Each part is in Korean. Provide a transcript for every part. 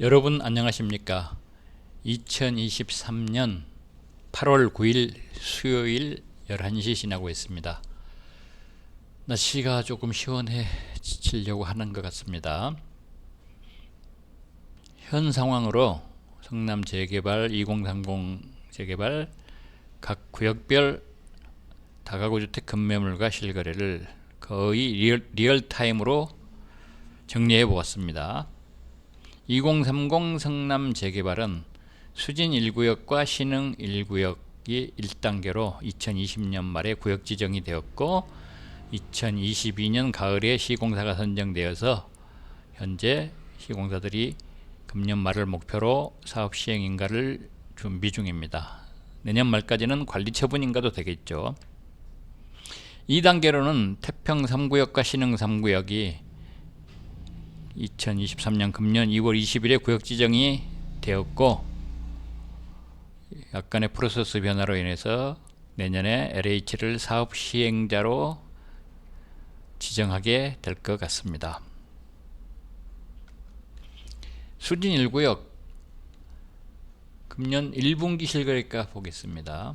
여러분 안녕하십니까? 2023년 8월 9일 수요일 11시 지나고 있습니다. 날씨가 조금 시원해지려고 하는 것 같습니다. 현 상황으로 성남 재개발 2030 재개발 각 구역별 다가구 주택 급매물과 실거래를 거의 리얼, 리얼타임으로 정리해 보았습니다. 2030 성남 재개발은 수진 1구역과 신흥 1구역이 1단계로 2020년 말에 구역 지정이 되었고 2022년 가을에 시공사가 선정되어서 현재 시공사들이 금년 말을 목표로 사업 시행 인가를 준비 중입니다. 내년 말까지는 관리 처분 인가도 되겠죠. 2단계로는 태평 3구역과 신흥 3구역이 2023년 금년 2월 20일에 구역 지정이 되었고 약간의 프로세스 변화로 인해서 내년에 LH를 사업 시행자로 지정하게 될 것 같습니다. 수진 1구역 금년 1분기 실거래가 보겠습니다.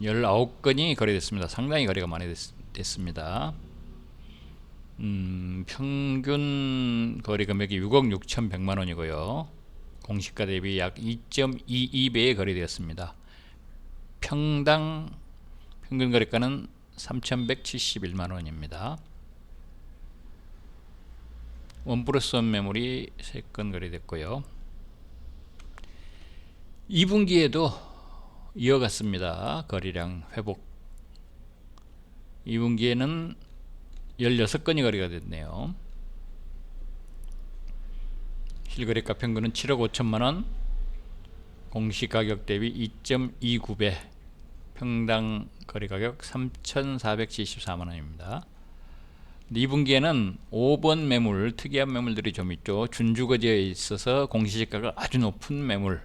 19건이 거래됐습니다. 상당히 거래가 많이 됐, 됐습니다. 음, 평균 거래 금액이 6억 6,100만 원이고요. 공시가 대비 약 2.22배에 거래되었습니다. 평당 평균 거래가는 3,171만 원입니다. 원 플러스 원 매물이 3건 거래됐고요. 2분기에도 이어갔습니다. 거래량 회복. 2분기에는 16건이 거래가 됐네요. 실거래가 평균은 7억 5천만 원, 공시 가격 대비 2.29배, 평당 거래 가격 3,474만 원입니다. 2분기에는 5번 매물, 특이한 매물들이 좀 있죠. 준주거지에 있어서 공시지가가 아주 높은 매물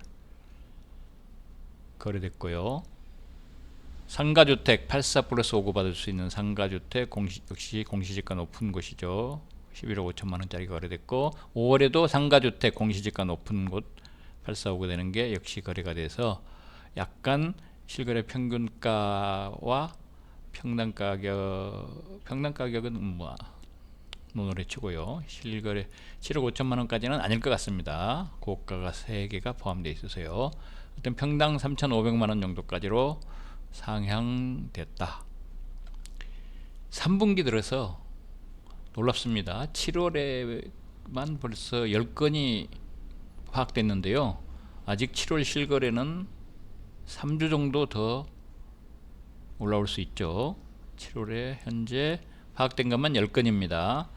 거래됐고요. 상가주택 84 플러스 5구 받을 수 있는 상가주택 공시, 역시 공시지가 높은 곳이죠. 11억 5천만 원짜리 거래됐고 5월에도 상가주택 공시지가 높은 곳 8459 되는 게 역시 거래가 돼서 약간 실거래 평균가와 평당 가격 평당 가격은 뭐 논으로 치고요. 실거래 7억 5천만 원까지는 아닐 것 같습니다. 고가가 3개가 포함되어 있어서요. 어떤 평당 3,500만 원 정도까지로 상향됐다. 3분기 들어서 놀랍습니다. 7월에만 벌써 10건이 파악됐는데요. 아직 7월 실거래는 3주 정도 더 올라올 수 있죠. 7월에 현재 파악된 것만 10건입니다.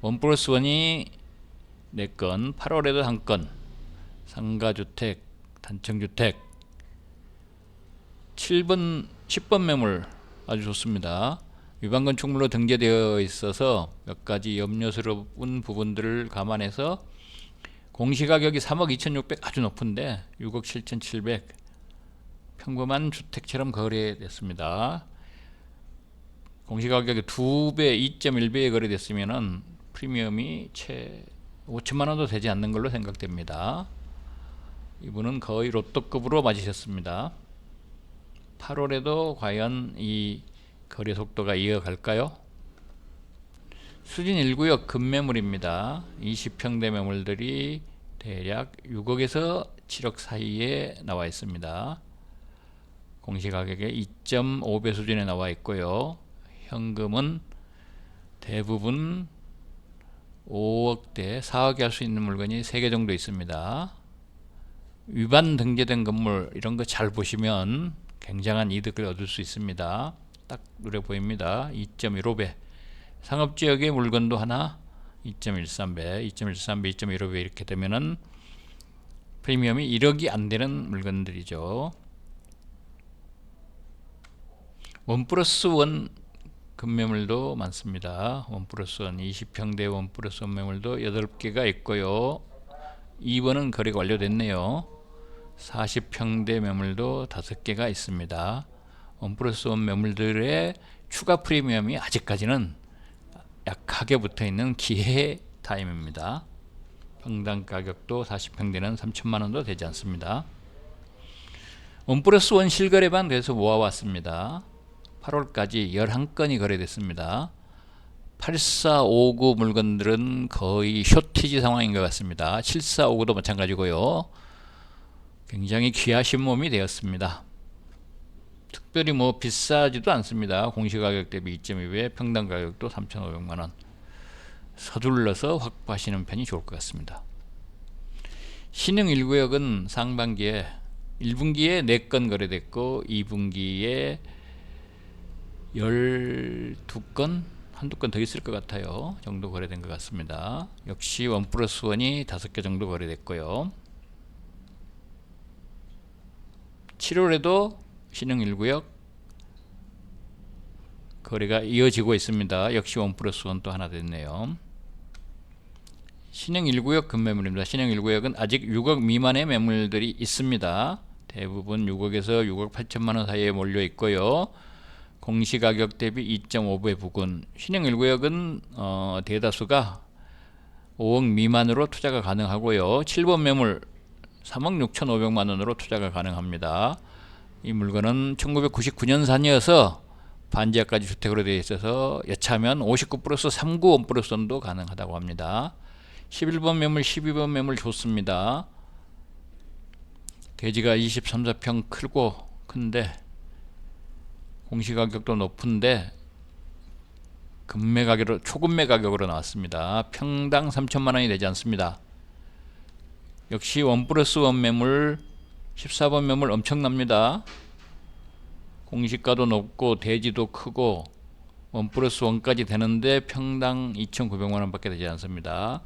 원 플러스 원이 4건, 8월에도 1건, 상가주택, 단층주택, 7번, 10번 매물 아주 좋습니다. 위반 건축물로 등재되어 있어서 몇 가지 염려스러운 부분들을 감안해서 공시가격이 3억 2,600 아주 높은데 6억 7,700 평범한 주택처럼 거래됐습니다. 공시가격이 2배, 2.1배에 거래됐으면은 프리미엄이 채 5천만 원도 되지 않는 걸로 생각됩니다. 이분은 거의 로또급으로 맞으셨습니다. 8월에도 과연 이 거래 속도가 이어갈까요? 수진 1구역 급매물입니다. 20평대 매물들이 대략 6억에서 7억 사이에 나와 있습니다. 공시가격의 2.5배 수준에 나와 있고요. 현금은 대부분 5억대, 4억에 할 수 있는 물건이 3개 정도 있습니다. 위반 등재된 건물 이런 거 잘 보시면 굉장한 이득을 얻을 수 있습니다. 딱 눈에 보입니다. 2.15배. 상업지역의 물건도 하나 2.13배, 2.13배, 2.15배 이렇게 되면은 프리미엄이 1억이 안 되는 물건들이죠. 원 플러스 원 금매물도 많습니다. 원 플러스 원 20평대 원 플러스 원 매물도 8개가 있고요. 2번은 거래가 완료됐네요. 40평대 매물도 5개가 있습니다. 원 플러스 원 매물들의 추가 프리미엄이 아직까지는 약하게 붙어 있는 기회 타임입니다. 평당 가격도 40평대는 3천만 원도 되지 않습니다. 원 플러스 원 실거래만 그래서 모아왔습니다. 8월까지 11건이 거래됐습니다. 8459 물건들은 거의 쇼티지 상황인 것 같습니다. 7459도 마찬가지고요. 굉장히 귀하신 몸이 되었습니다. 특별히 뭐 비싸지도 않습니다. 공시가격 대비 2.2배, 평당 가격도 3,500만 원. 서둘러서 확보하시는 편이 좋을 것 같습니다. 신흥 1구역은 상반기에 1분기에 4건 거래됐고 2분기에 12건 한두 건 더 있을 것 같아요. 정도 거래된 것 같습니다. 역시 원 플러스 원이 5개 정도 거래됐고요. 7월에도 신흥 1구역 거래가 이어지고 있습니다. 역시 원 플러스 원 또 하나 됐네요. 신흥 1구역 금매물입니다. 신흥 1구역은 아직 6억 미만의 매물들이 있습니다. 대부분 6억에서 6억 8천만 원 사이에 몰려 있고요. 공시가격 대비 2.5배 부근. 신흥 1구역은 어, 대다수가 5억 미만으로 투자가 가능하고요. 7번 매물 3억 6천5백만 원으로 투자가 가능합니다. 이 물건은 1999년산이어서 반지하까지 주택으로 되어 있어서 여차하면 59 플러스 39원 플러스 원도 가능하다고 합니다. 11번 매물, 12번 매물 좋습니다. 대지가 23, 4평 크고 큰데 공시가격도 높은데 금매 가격으로 초금매 가격으로 나왔습니다. 평당 3천만 원이 되지 않습니다. 역시 원 플러스 원 매물 14번 매물 엄청납니다. 공시가도 높고 대지도 크고 원 플러스 원까지 되는데 평당 2,900만 원 밖에 되지 않습니다.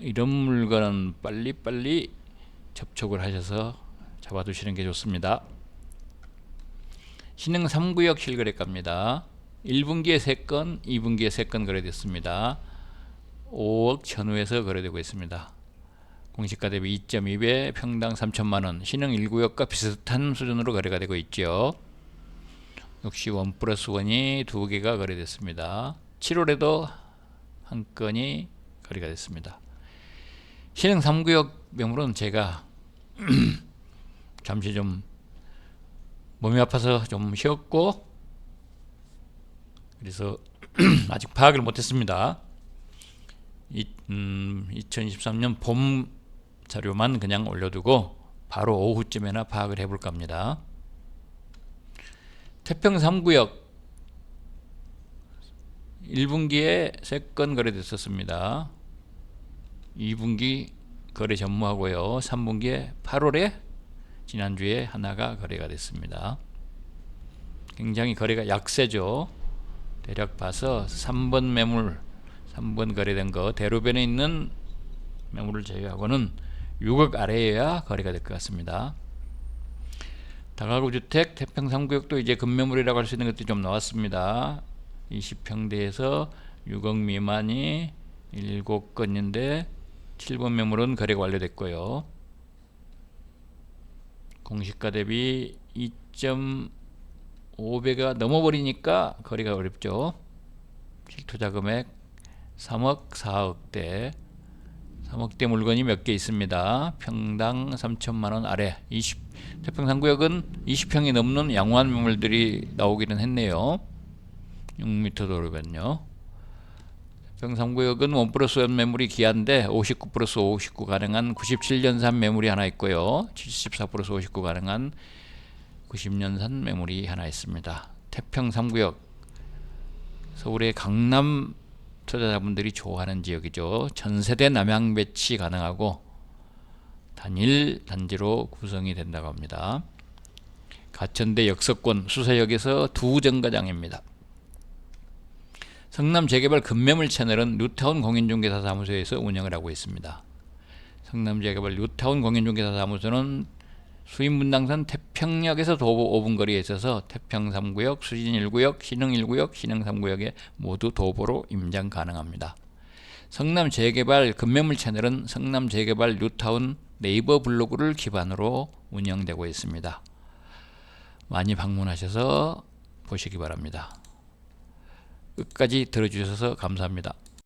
이런 물건은 빨리빨리 접촉을 하셔서 잡아두시는 게 좋습니다. 신흥 3구역 실거래가입니다. 1분기에 3건, 2분기에 3건 거래됐습니다. 5억 전후에서 거래되고 있습니다. 공시가 대비 2.2배, 평당 3천만 원, 신흥 1구역과 비슷한 수준으로 거래가 되고 있죠. 역시 원 플러스 원이 두 개가 거래됐습니다. 7월에도 한 건이 거래가 됐습니다. 신흥 3구역 매물은 제가 잠시 좀 몸이 아파서 좀 쉬었고 그래서 아직 파악을 못했습니다. 이, 음, 2023년 봄 자료만 그냥 올려두고 바로 오후쯤에나 파악을 해볼까 합니다. 태평 3구역 1분기에 3건 거래됐었습니다. 2분기 거래 전무하고요. 3분기에 8월에 지난주에 하나가 거래가 됐습니다. 굉장히 거래가 약세죠. 대략 봐서 3번 매물 3번 거래된 거 대로변에 있는 매물을 제외하고는 6억 아래여야 거래가 될 것 같습니다. 다가구 주택 태평 3구역도 이제 금매물이라고 할 수 있는 것들이 좀 나왔습니다. 20평대에서 6억 미만이 7건인데 7번 매물은 거래가 완료됐고요. 공시가 대비 2.5배가 넘어버리니까 거래가 어렵죠. 실투자 금액 3억 4억대 3억대 물건이 몇 개 있습니다. 평당 3천만 원 아래 20 태평상구역은 20평이 넘는 양호한 매물들이 나오기는 했네요. 6m 도로변요. 평상구역은 원 플러스 원 매물이 기한데 59 플러스 59 가능한 97년산 매물이 하나 있고요. 74 플러스 59 가능한 90년산 매물이 하나 있습니다. 태평 3구역 서울의 강남 투자자분들이 좋아하는 지역이죠. 전세대 남양 배치 가능하고 단일 단지로 구성이 된다고 합니다. 가천대 역서권 수서역에서 두 정거장입니다. 성남 재개발 급매물 채널은 뉴타운 공인중개사 사무소에서 운영을 하고 있습니다. 성남 재개발 뉴타운 공인중개사 사무소는 수인 분당선 태평역에서 도보 5분 거리에 있어서 태평 3구역, 수진 1구역, 신흥 1구역, 신흥 3구역에 모두 도보로 임장 가능합니다. 성남 재개발 급매물 채널은 성남 재개발 뉴타운 네이버 블로그를 기반으로 운영되고 있습니다. 많이 방문하셔서 보시기 바랍니다. 끝까지 들어주셔서 감사합니다.